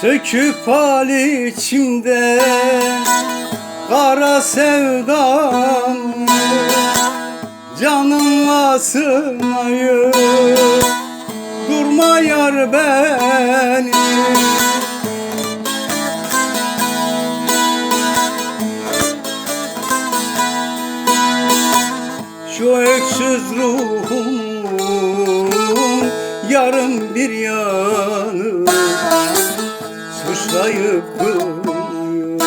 Söküp al içimde Kara sevdam. Canımla sınayım Durma yar beni. Şu öksüz ruhumun yarım bir yanı Suçlayıp duruyor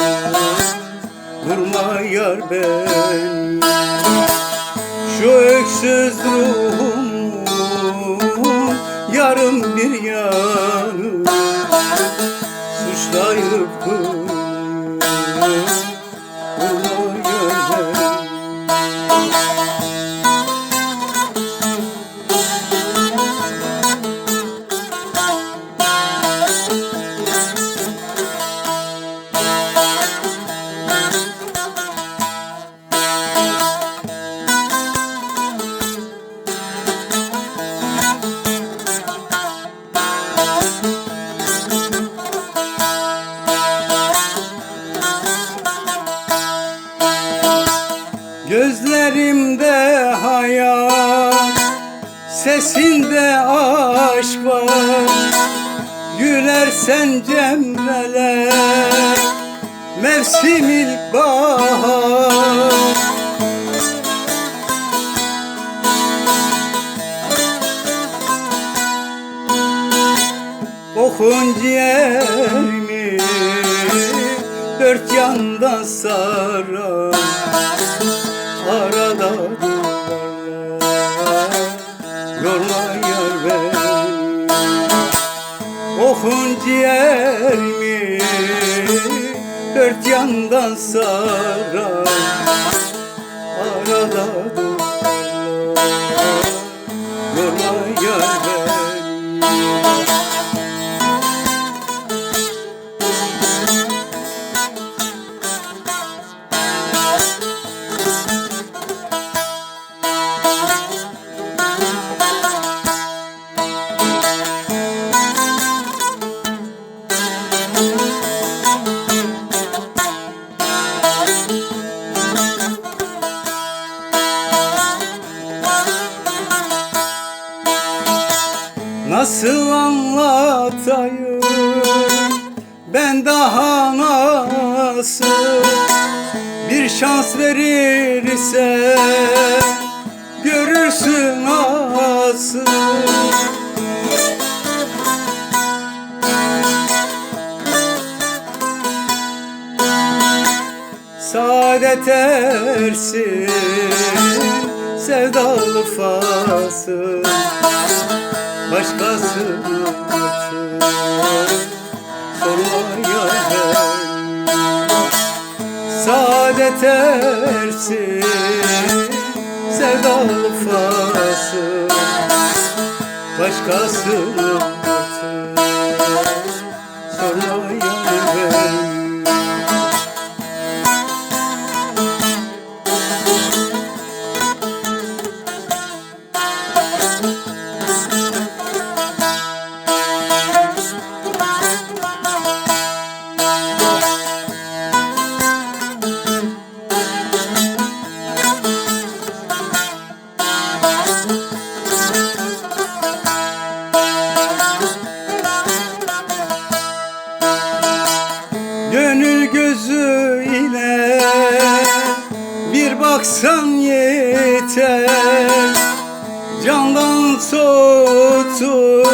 Vurma yar beni. Şu öksüz ruhumun yarım bir yanı. Suçlayıp duruyor Gözlerimde hayat Sesinde aşk var. Gülersen cemreler Mevsim ilkbahar. Okun ciğerimi Dört yandan sarar Arada Yorma yar beni Okun ciğerimi Dört yandan sarar Arada Yorma yar beni Nasıl anlatayım? Ben daha nasıl bir şans verirse görürsün nasıl? Saadet ersin sevdalı fasıl Artık sorma yar Saadet ersin sevdalı fasıl Başkasının baksan yeter. Candan soğutur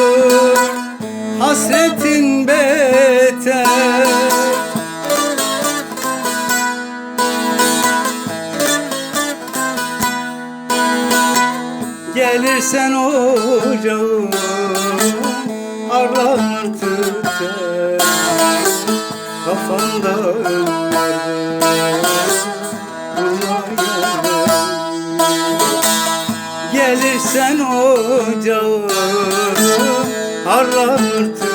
hasretin beter. Gelirsen ocağım harlanır tüter Kafamda Gelirsen ocağım tüter